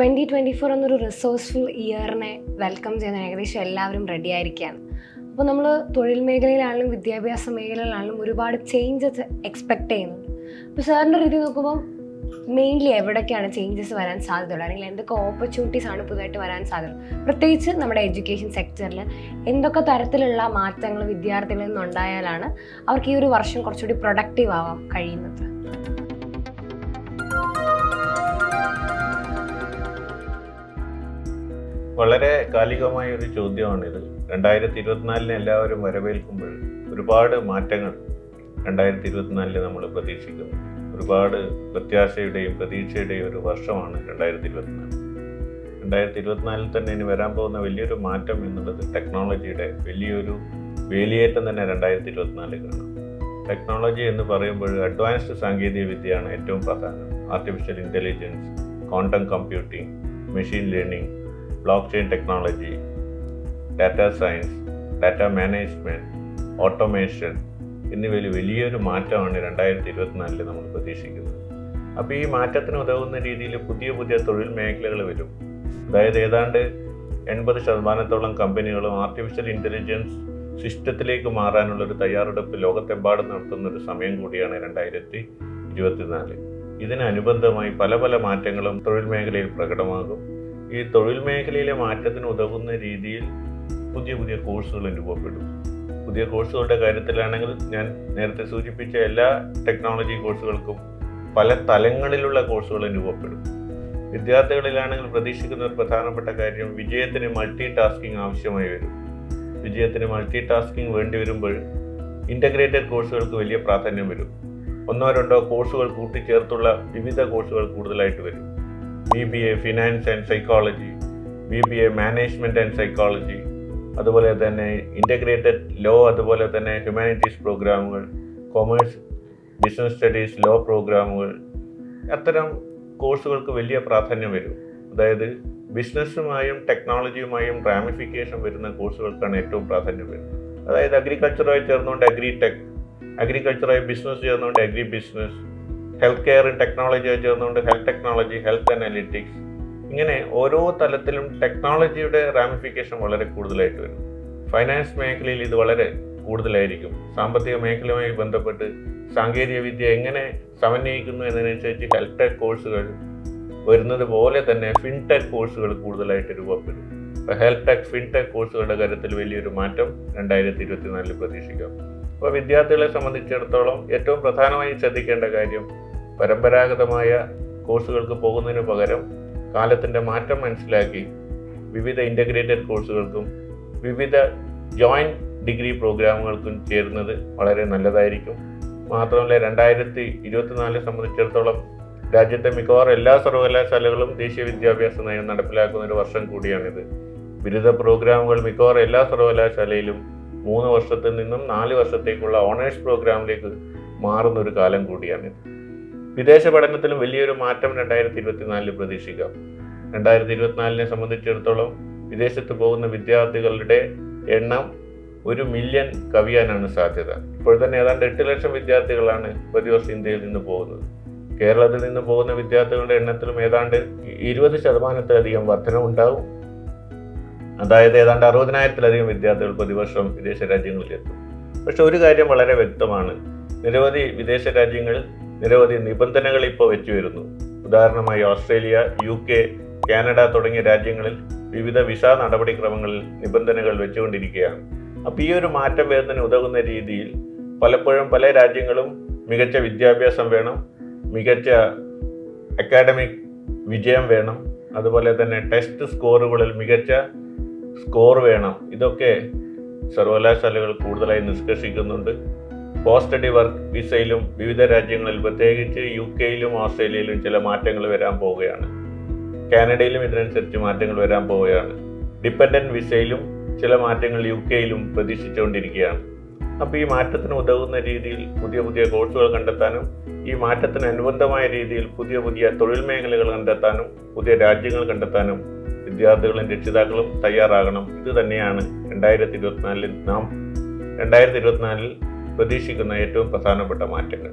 Twenty twenty four എന്നൊരു resourceful ഇയറിനെ welcome ചെയ്യുന്ന ഏകദേശം എല്ലാവരും റെഡി ആയിരിക്കുകയാണ്. അപ്പോൾ നമ്മൾ തൊഴിൽ മേഖലയിലാണെങ്കിലും വിദ്യാഭ്യാസ മേഖലയിലാണെങ്കിലും ഒരുപാട് ചേഞ്ചസ് എക്സ്പെക്റ്റ് ചെയ്യുന്നുണ്ട്. അപ്പോൾ സാറിന്റെ രീതി നോക്കുമ്പോൾ മെയിൻലി എവിടെയൊക്കെയാണ് ചേഞ്ചസ് വരാൻ സാധ്യതയുള്ളത്? അല്ലെങ്കിൽ എന്തൊക്കെ ഓപ്പർച്യൂണിറ്റീസ് ആണ് പുതുതായിട്ട് വരാൻ സാധ്യത? പ്രത്യേകിച്ച് നമ്മുടെ എഡ്യൂക്കേഷൻ സെക്ടറിൽ എന്തൊക്കെ തരത്തിലുള്ള മാറ്റങ്ങൾ വിദ്യാർത്ഥികളിൽ നിന്നുണ്ടായാലാണ് അവർക്ക് ഈ ഒരു വർഷം കുറച്ചുകൂടി പ്രൊഡക്റ്റീവ് ആവാൻ കഴിയുന്നത്? വളരെ കാലികമായ ഒരു ചോദ്യമാണിത്. രണ്ടായിരത്തി ഇരുപത്തിനാലിന് എല്ലാവരും വരവേൽക്കുമ്പോൾ ഒരുപാട് മാറ്റങ്ങൾ രണ്ടായിരത്തി ഇരുപത്തിനാലിൽ നമ്മൾ പ്രതീക്ഷിക്കുന്നു. ഒരുപാട് പ്രത്യാശയുടെയും പ്രതീക്ഷയുടെയും ഒരു വർഷമാണ് രണ്ടായിരത്തി ഇരുപത്തിനാല് രണ്ടായിരത്തി ഇരുപത്തിനാലിൽ തന്നെ ഇനി വരാൻ പോകുന്ന വലിയൊരു മാറ്റം എന്നുള്ളത് ടെക്നോളജിയുടെ വലിയൊരു വേലിയേറ്റം തന്നെ രണ്ടായിരത്തി ഇരുപത്തിനാലിൽ കാണാം. ടെക്നോളജി എന്ന് പറയുമ്പോൾ അഡ്വാൻസ്ഡ് സാങ്കേതിക വിദ്യയാണ് ഏറ്റവും പ്രധാനം. Artificial intelligence quantum computing machine learning block chain technology data science data management automation എന്നിവയിൽ വലിയൊരു മാറ്റമാണ് രണ്ടായിരത്തി ഇരുപത്തിനാലിൽ നമ്മൾ പ്രതീക്ഷിക്കുന്നത്. അപ്പോൾ ഈ മാറ്റത്തിന് ഉതകുന്ന രീതിയിൽ പുതിയ പുതിയ തൊഴിൽ മേഖലകൾ വരും. അതായത് ഏതാണ്ട് എൺപത് ശതമാനത്തോളം കമ്പനികളും ആർട്ടിഫിഷ്യൽ ഇന്റലിജൻസ് സിസ്റ്റത്തിലേക്ക് മാറാനുള്ള ഒരു തയ്യാറെടുപ്പ് ലോകത്തെമ്പാടും നടത്തുന്ന ഒരു സമയം കൂടിയാണ് രണ്ടായിരത്തി ഇരുപത്തിനാല് ഇതിനനുബന്ധമായി പല പല മാറ്റങ്ങളും തൊഴിൽ മേഖലയിൽ പ്രകടമാകും. ഈ തൊഴിൽ മേഖലയിലെ മാറ്റത്തിന് ഉതകുന്ന രീതിയിൽ പുതിയ പുതിയ കോഴ്സുകൾ രൂപപ്പെടും പുതിയ കോഴ്സുകളുടെ കാര്യത്തിലാണെങ്കിൽ ഞാൻ നേരത്തെ സൂചിപ്പിച്ച എല്ലാ ടെക്നോളജി കോഴ്സുകൾക്കും പല തലങ്ങളിലുള്ള കോഴ്സുകൾ രൂപപ്പെടും വിദ്യാർത്ഥികളിലാണെങ്കിൽ പ്രതീക്ഷിക്കുന്ന ഒരു പ്രധാനപ്പെട്ട കാര്യം വിജയത്തിന് മൾട്ടി ടാസ്കിംഗ് ആവശ്യമായി വരും. വിജയത്തിന് മൾട്ടി ടാസ്കിംഗ് വേണ്ടി വരുമ്പോൾ ഇന്റഗ്രേറ്റഡ് കോഴ്സുകൾക്ക് വലിയ പ്രാധാന്യം വരും. ഒന്നോ രണ്ടോ കോഴ്സുകൾ കൂട്ടിച്ചേർത്തുള്ള വിവിധ കോഴ്സുകൾ കൂടുതലായിട്ട് വരും. B B A finance and psychology B B A management and psychology അതുപോലെ തന്നെ ഇന്റഗ്രേറ്റഡ് ലോ അതുപോലെ തന്നെ ഹ്യൂമാനിറ്റീസ് പ്രോഗ്രാമുകൾ കൊമേഴ്സ് ബിസിനസ് സ്റ്റഡീസ് ലോ പ്രോഗ്രാമുകൾ അത്തരം കോഴ്സുകൾക്ക് വലിയ പ്രാധാന്യം വരും. അതായത് ബിസിനസ്സുമായും ടെക്നോളജിയുമായും റാമിഫിക്കേഷൻ വരുന്ന കോഴ്സുകൾക്കാണ് ഏറ്റവും പ്രാധാന്യം വരുന്നത്. അതായത് അഗ്രികൾച്ചറുമായി ചേർന്നുകൊണ്ട് അഗ്രി ടെക് അഗ്രികൾച്ചറായി ബിസിനസ് ചേർന്നുകൊണ്ട് അഗ്രി ബിസിനസ് ഹെൽത്ത് കെയറും ടെക്നോളജി ചേർന്നുകൊണ്ട് ഹെൽത്ത് ടെക്നോളജി ഹെൽത്ത് അനാലിറ്റിക്സ് ഇങ്ങനെ ഓരോ തലത്തിലും ടെക്നോളജിയുടെ റാമിഫിക്കേഷൻ വളരെ കൂടുതലായിട്ട് വരും. ഫൈനാൻസ് മേഖലയിൽ ഇത് വളരെ കൂടുതലായിരിക്കും. സാമ്പത്തിക മേഖലയുമായി ബന്ധപ്പെട്ട് സാങ്കേതിക വിദ്യ എങ്ങനെ സമന്വയിക്കുന്നു എന്നതിനനുസരിച്ച് ഹെൽത്ത് ടെക് കോഴ്സുകൾ വരുന്നത് പോലെ തന്നെ ഫിൻടെക് കോഴ്സുകൾ കൂടുതലായിട്ട് രൂപപ്പെടും. അപ്പോൾ ഹെൽത്ത് ടെക് ഫിൻടെക് കോഴ്സുകളുടെ കാര്യത്തിൽ വലിയൊരു മാറ്റം രണ്ടായിരത്തി ഇരുപത്തിനാലിൽ പ്രതീക്ഷിക്കാം. അപ്പോൾ വിദ്യാർത്ഥികളെ സംബന്ധിച്ചിടത്തോളം ഏറ്റവും പ്രധാനമായി ശ്രദ്ധിക്കേണ്ട കാര്യം പരമ്പരാഗതമായ കോഴ്സുകൾക്ക് പോകുന്നതിന് പകരം കാലത്തിന്റെ മാറ്റം മനസ്സിലാക്കി വിവിധ ഇന്റഗ്രേറ്റഡ് കോഴ്സുകൾക്കും വിവിധ ജോയിന്റ് ഡിഗ്രി പ്രോഗ്രാമുകൾക്കും ചേരുന്നത് വളരെ നല്ലതായിരിക്കും. മാത്രമല്ല രണ്ടായിരത്തി ഇരുപത്തിനാലിനെ സംബന്ധിച്ചിടത്തോളം രാജ്യത്തെ മിക്കവാറും എല്ലാ സർവകലാശാലകളും ദേശീയ വിദ്യാഭ്യാസ നയം നടപ്പിലാക്കുന്ന ഒരു വർഷം കൂടിയാണിത്. ബിരുദ പ്രോഗ്രാമുകൾ മിക്കവാറും എല്ലാ സർവകലാശാലയിലും മൂന്ന് വർഷത്തിൽ നിന്നും നാല് വർഷത്തേക്കുള്ള ഓണേഴ്സ് പ്രോഗ്രാമിലേക്ക് മാറുന്ന ഒരു കാലം കൂടിയാണിത്. വിദേശ പഠനത്തിലും വലിയൊരു മാറ്റം രണ്ടായിരത്തി ഇരുപത്തിനാലിൽ പ്രതീക്ഷിക്കാം. രണ്ടായിരത്തി ഇരുപത്തിനാലിനെ സംബന്ധിച്ചിടത്തോളം വിദേശത്ത് പോകുന്ന വിദ്യാർത്ഥികളുടെ എണ്ണം ഒരു മില്യൺ കവിയാനാണ് സാധ്യത. ഇപ്പോൾ തന്നെ ഏതാണ്ട് എട്ട് ലക്ഷം വിദ്യാർത്ഥികളാണ് പ്രതിവർഷം ഇന്ത്യയിൽ നിന്ന് പോകുന്നത്. കേരളത്തിൽ നിന്ന് പോകുന്ന വിദ്യാർത്ഥികളുടെ എണ്ണത്തിലും ഏതാണ്ട് ഇരുപത് ശതമാനത്തിലധികം വർധനമുണ്ടാവും അതായത് ഏതാണ്ട് അറുപതിനായിരത്തിലധികം വിദ്യാർത്ഥികൾ പ്രതിവർഷം വിദേശ രാജ്യങ്ങളിൽ എത്തും പക്ഷെ ഒരു കാര്യം വളരെ വ്യക്തമാണ്. നിരവധി വിദേശ രാജ്യങ്ങളിൽ നിരവധി നിബന്ധനകൾ ഇപ്പോൾ വെച്ചു വരുന്നു. ഉദാഹരണമായി ഓസ്ട്രേലിയ യു കെ കാനഡ തുടങ്ങിയ രാജ്യങ്ങളിൽ വിവിധ വിസ നടപടിക്രമങ്ങളിൽ നിബന്ധനകൾ വെച്ചുകൊണ്ടിരിക്കുകയാണ്. അപ്പോൾ ഈ ഒരു മാറ്റം വരുന്നതിന് ഉതകുന്ന രീതിയിൽ പലപ്പോഴും പല രാജ്യങ്ങളും മികച്ച വിദ്യാഭ്യാസം വേണം മികച്ച അക്കാഡമിക് വിജയം വേണം അതുപോലെ തന്നെ ടെസ്റ്റ് സ്കോറുകളിൽ മികച്ച സ്കോർ വേണം. ഇതൊക്കെ സർവകലാശാലകൾ കൂടുതലായി നിഷ്കർഷിക്കുന്നുണ്ട്. പോസ്റ്റ് സ്റ്റഡി വർക്ക് വിസയിലും വിവിധ രാജ്യങ്ങളിൽ പ്രത്യേകിച്ച് യു കെയിലും ഓസ്ട്രേലിയയിലും ചില മാറ്റങ്ങൾ വരാൻ പോവുകയാണ്. കാനഡയിലും ഇതിനനുസരിച്ച് മാറ്റങ്ങൾ വരാൻ പോവുകയാണ്. ഡിപ്പെൻഡന്റ് വിസയിലും ചില മാറ്റങ്ങൾ യു കെയിലും പ്രതീക്ഷിച്ചുകൊണ്ടിരിക്കുകയാണ്. അപ്പോൾ ഈ മാറ്റത്തിന് ഉതകുന്ന രീതിയിൽ പുതിയ പുതിയ കോഴ്സുകൾ കണ്ടെത്താനും ഈ മാറ്റത്തിന് അനുബന്ധമായ രീതിയിൽ പുതിയ പുതിയ തൊഴിൽ മേഖലകൾ കണ്ടെത്താനും പുതിയ രാജ്യങ്ങൾ കണ്ടെത്താനും വിദ്യാർത്ഥികളും രക്ഷിതാക്കളും തയ്യാറാകണം. ഇത് തന്നെയാണ് രണ്ടായിരത്തി ഇരുപത്തിനാലിൽ നാം രണ്ടായിരത്തി ഇരുപത്തിനാലിൽ പ്രതീക്ഷിക്കുന്ന ഏറ്റവും പ്രധാനപ്പെട്ട മാറ്റങ്ങൾ.